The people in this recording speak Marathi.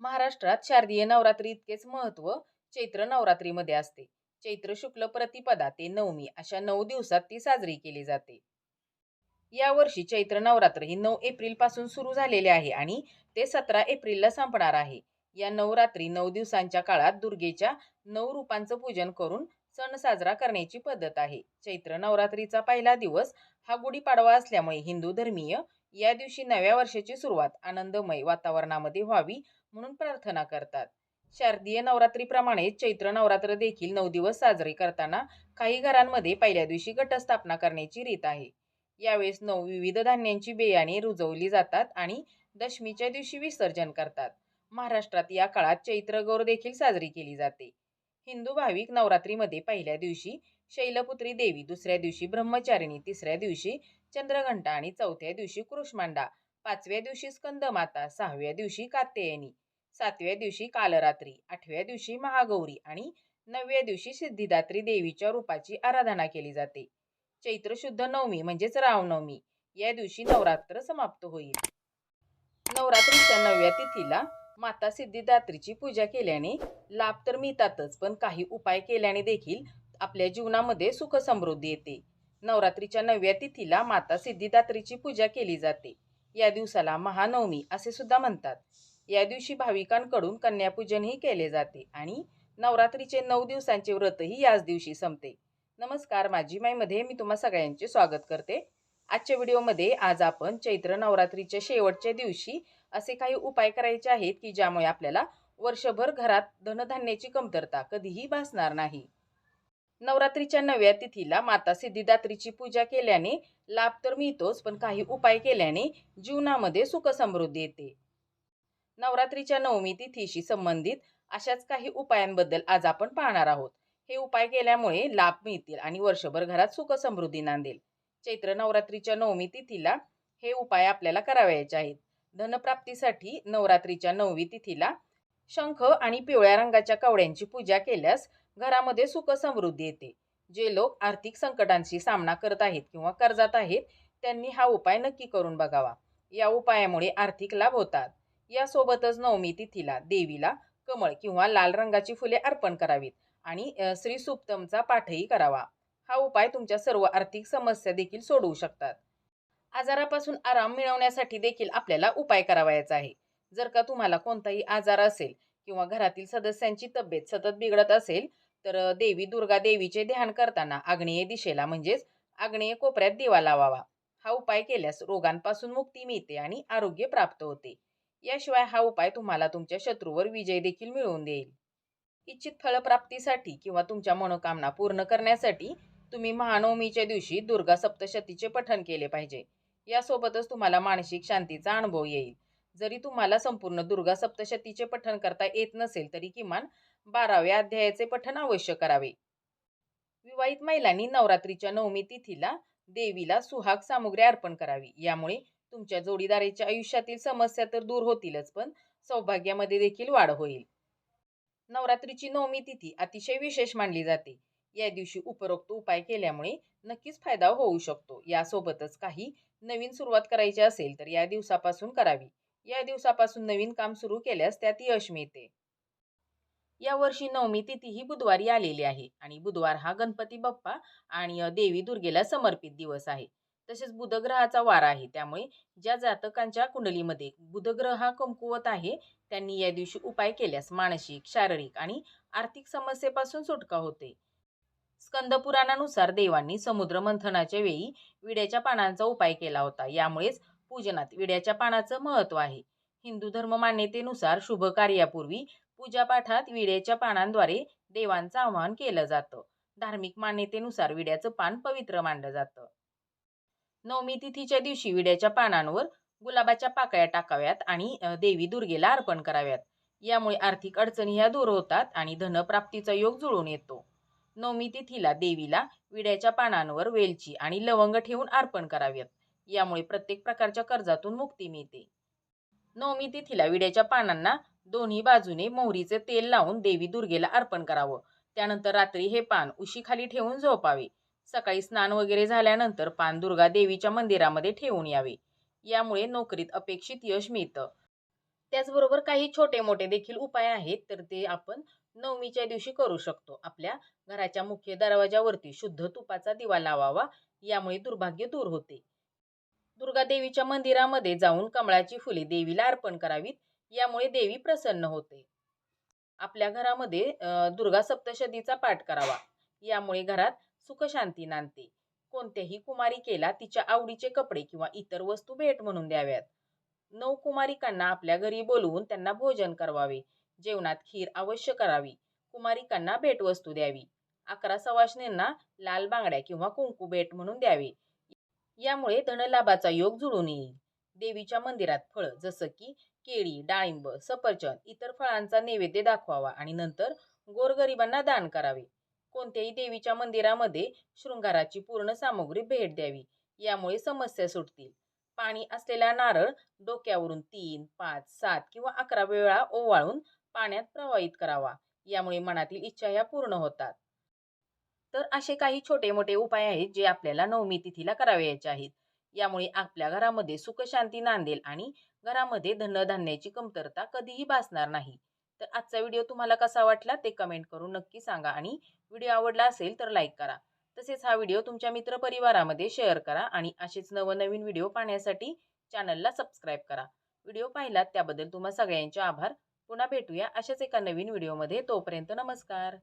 महाराष्ट्रात शारदीय नवरात्री इतकेच महत्त्व चैत्र नवरात्रीमध्ये असते. चैत्र शुक्ल प्रतिपदा ते नवमी अशा नऊ दिवसात ती साजरी केली जाते. यावर्षी चैत्र नवरात्र ही नऊ एप्रिलपासून सुरू झालेले आहे आणि ते सतरा एप्रिलला संपणार आहे. या नवरात्री नऊ दिवसांच्या काळात दुर्गेच्या नऊ रूपांचं पूजन करून सण साजरा करण्याची पद्धत आहे. चैत्र नवरात्रीचा पहिला दिवस हा गुढीपाडवा असल्यामुळे हिंदू धर्मीय या दिवशी नव्या वर्षाची सुरुवात आनंदमय वातावरणामध्ये व्हावी म्हणून प्रार्थना करतात. शारदीय नवरात्रीप्रमाणे चैत्र नवरात्र देखील नऊ दिवस साजरे करताना काही घरांमध्ये पहिल्या दिवशी घटस्थापना करण्याची रीत आहे. यावेळेस नऊ विविध धान्यांची बियाणे रुजवली जातात आणि दशमीच्या दिवशी विसर्जन करतात. महाराष्ट्रात या काळात चैत्रगौर देखील साजरी केली जाते. हिंदू भाविक नवरात्रीमध्ये पहिल्या दिवशी शैलपुत्री देवी दुसऱ्या दिवशी ब्रह्मचारिणी तिसऱ्या दिवशी चंद्रघंटा आणि चौथ्या दिवशी कृष्मांडा पाचव्या दिवशी स्कंदमाता सहाव्या दिवशी कात्यायनी सातव्या दिवशी कालरात्री आठव्या दिवशी महागौरी आणि नवव्या दिवशी सिद्धिदात्री देवीच्या रूपाची आराधना केली जाते. चैत्र शुद्ध नवमी म्हणजेच रामनवमी या दिवशी नवरात्र समाप्त होईल. नवरात्रीच्या नवव्या तिथीला माता सिद्धिदात्रीची पूजा केल्याने लाभ तर मिळतातच पण काही उपाय केल्याने देखील आपल्या जीवनामध्ये सुख समृद्धी येते. नवरात्रीच्या नवव्या तिथीला माता सिद्धिदात्रीची पूजा केली जाते. या दिवसाला महानवमी असे सुद्धा म्हणतात. या दिवशी भाविकांकडून कन्यापूजनही केले जाते आणि नवरात्रीचे नऊ दिवसांचे व्रतही याच दिवशी संपते. नमस्कार माझी माईमध्ये मी तुम्हा सगळ्यांचे स्वागत करते. आजच्या व्हिडिओमध्ये आज आपण चैत्र नवरात्रीच्या शेवटच्या दिवशी असे काही उपाय करायचे आहेत की ज्यामुळे आपल्याला वर्षभर घरात धनधान्याची कमतरता कधीही भासणार नाही. नवरात्रीच्या नव्या तिथीला माता सिद्धिदात्रीची पूजा केल्याने लाभ तर मिळतोच पण काही उपाय केल्याने जीवनामध्ये सुख समृद्धी येते. नवरात्रीच्या नवमी तिथीशी संबंधित अशाच काही उपायांबद्दल आज आपण पाहणार आहोत. हे उपाय केल्यामुळे लाभ मिळतील आणि वर्षभर घरात सुख समृद्धी नांदेल. चैत्र नवरात्रीच्या नवमी तिथीला हे उपाय आपल्याला करावयाचे आहेत. धनप्राप्तीसाठी नवरात्रीच्या नववी तिथीला शंख आणि पिवळ्या रंगाच्या कवड्यांची पूजा केल्यास घरामध्ये सुख समृद्धी येते. जे लोक आर्थिक संकटांशी सामना करत आहेत किंवा कर्जात आहेत त्यांनी हा उपाय नक्की करून बघावा. या उपायामुळे आर्थिक लाभ होतात. यासोबतच नवमी तिथीला देवीला कमळ किंवा लाल रंगाची फुले अर्पण करावीत आणि श्री सुप्तमचा पाठही करावा. हा उपाय तुमच्या सर्व आर्थिक समस्या देखील सोडवू शकतात. आजारापासून आराम मिळवण्यासाठी देखील आपल्याला उपाय करावायचा आहे. जर का तुम्हाला कोणताही आजार असेल किंवा घरातील सदस्यांची तब्येत सतत बिघडत असेल तर देवी दुर्गा देवीचे ध्यान करताना आग्नेय दिशेला म्हणजेच आग्नेय कोपऱ्यात दिवा लावावा. हा उपाय केल्यास रोगांपासून मुक्ती मिळते आणि आरोग्य प्राप्त होते. याशिवाय हा उपाय तुम्हाला तुमच्या शत्रूवर विजय देखील मिळवून देईल. इच्छित फलप्राप्तीसाठी किंवा तुमच्या मनोकामना पूर्ण करण्यासाठी तुम्ही महानवमीच्या दिवशी दुर्गा सप्तशतीचे पठण केले पाहिजे. यासोबतच तुम्हाला मानसिक शांतीचा अनुभव येईल. जरी तुम्हाला संपूर्ण दुर्गा सप्तशतीचे पठण करता येत नसेल तरी किमान बाराव्या अध्यायाचे पठण अवश्य करावे. विवाहित महिलांनी नवरात्रीच्या नवमी तिथीला देवीला सुहाग सामुग्री अर्पण करावी. यामुळे तुमच्या जोडीदाराच्या आयुष्यातील समस्या तर दूर होतीलच पण सौभाग्यामध्ये देखील वाढ होईल. नवरात्रीची नवमी तिथी अतिशय विशेष मानली जाते. या दिवशी उपरोक्त उपाय केल्यामुळे नक्कीच फायदा होऊ शकतो. यासोबतच काही नवीन सुरुवात करायची असेल तर या दिवसापासून करावी. या दिवसापासून नवीन काम सुरू केल्यास त्यात यश मिळते. या वर्षी नवमी तिथी ही बुधवारी आलेली आहे आणि बुधवार हा गणपती बाप्पा आणि देवी दुर्गेला समर्पित दिवस आहे. तसेच बुधग्रहाचा वार आहे त्यामुळे ज्या जातकांच्या कुंडलीमध्ये बुधग्रह हा कमकुवत आहे त्यांनी या दिवशी उपाय केल्यास मानसिक शारीरिक आणि आर्थिक समस्येपासून सुटका होते. स्कंद पुराणानुसार देवांनी समुद्र मंथनाच्या वेळी विड्याच्या पानांचा उपाय केला होता. यामुळेच पूजनात विड्याच्या पानाचं महत्त्व आहे. हिंदू धर्म मान्यतेनुसार शुभ कार्यापूर्वी पूजापाठात विड्याच्या पानांद्वारे देवांचं आवाहन केलं जातं. धार्मिक मान्यतेनुसार विड्याचं पान पवित्र मानलं जातं. नवमी तिथीच्या दिवशी विड्याच्या पानांवर गुलाबाच्या पाकळ्या टाकाव्यात आणि देवी दुर्गेला अर्पण कराव्यात. यामुळे आर्थिक अडचणी ह्या दूर होतात आणि धनप्राप्तीचा योग जुळून येतो. नवमी तिथीला देवीला विड्याच्या पानांवर वेलची आणि लवंग ठेवून अर्पण कराव्यात यामुळे प्रत्येक प्रकारच्या कर्जातून मुक्ती मिळते. नवमी तिथीला विड्याच्या पानांना दोन्ही बाजूने मोहरीचे तेल लावून देवी दुर्गेला अर्पण करावं. त्यानंतर रात्री हे पान उशीखाली ठेवून झोपावे. सकाळी स्नान वगैरे झाल्यानंतर पान दुर्गा देवीच्या मंदिरामध्ये ठेवून यावे. यामुळे नोकरीत अपेक्षित यश मिळतं. त्याचबरोबर काही छोटे मोठे देखील उपाय आहेत तर ते आपण नवमीच्या दिवशी करू शकतो. आपल्या घराच्या मुख्य दरवाजावरती शुद्ध तुपाचा दिवा लावावा यामुळे दुर्भाग्य दूर होते. दुर्गादेवीच्या मंदिरामध्ये जाऊन कमळाची फुले देवीला अर्पण करावीत यामुळे देवी प्रसन्न होते. आपल्या घरामध्ये दुर्गा सप्तशतीचा पाठ करावा. यामुळे घरात सुखशांती नांदते. कोणत्याही कुमारिकेला तिच्या आवडीचे कपडे किंवा इतर वस्तू भेट म्हणून द्याव्यात. नऊ कुमारिकांना आपल्या घरी बोलवून त्यांना भोजन करवावे. जेवणात खीर अवश्य करावी. कुमारिकांना भेटवस्तू द्यावी. अकरा सवाशणींना लाल बांगड्या किंवा कुंकू भेट म्हणून द्यावे. यामुळे धनलाभाचा योग जुळून येईल. देवीच्या मंदिरात फळं जसं की केळी डाळिंब सफरचंद इतर फळांचा नैवेद्य दाखवावा आणि नंतर गोरगरिबांना दान करावे. कोणत्याही देवीच्या मंदिरामध्ये शृंगाराची पूर्ण सामग्री भेट द्यावी. यामुळे समस्या सुटतील. पाणी असलेला नारळ डोक्यावरून तीन पाच सात किंवा अकरा वेळा ओवाळून पाण्यात प्रवाहित करावा. यामुळे मनातील इच्छा ह्या पूर्ण होतात. तर असे काही छोटे मोठे उपाय आहेत जे आपल्याला नवमी तिथीला करावयाचे आहेत. यामुळे आपल्या घरामध्ये सुखशांती नांदेल आणि घरामध्ये धनधान्याची कमतरता कधीही भासणार नाही. तर आजचा व्हिडिओ तुम्हाला कसा वाटला ते कमेंट करून नक्की सांगा आणि व्हिडिओ आवडला असेल तर लाईक करा. तसेच हा व्हिडिओ तुमच्या मित्रपरिवारामध्ये शेअर करा आणि असेच नवनवीन व्हिडिओ पाहण्यासाठी चॅनलला सबस्क्राईब करा. व्हिडिओ पाहिलात त्याबद्दल तुम्हा सगळ्यांचे आभार. पुन्हा भेटूया अशाच एका नवीन व्हिडिओमध्ये. तोपर्यंत नमस्कार.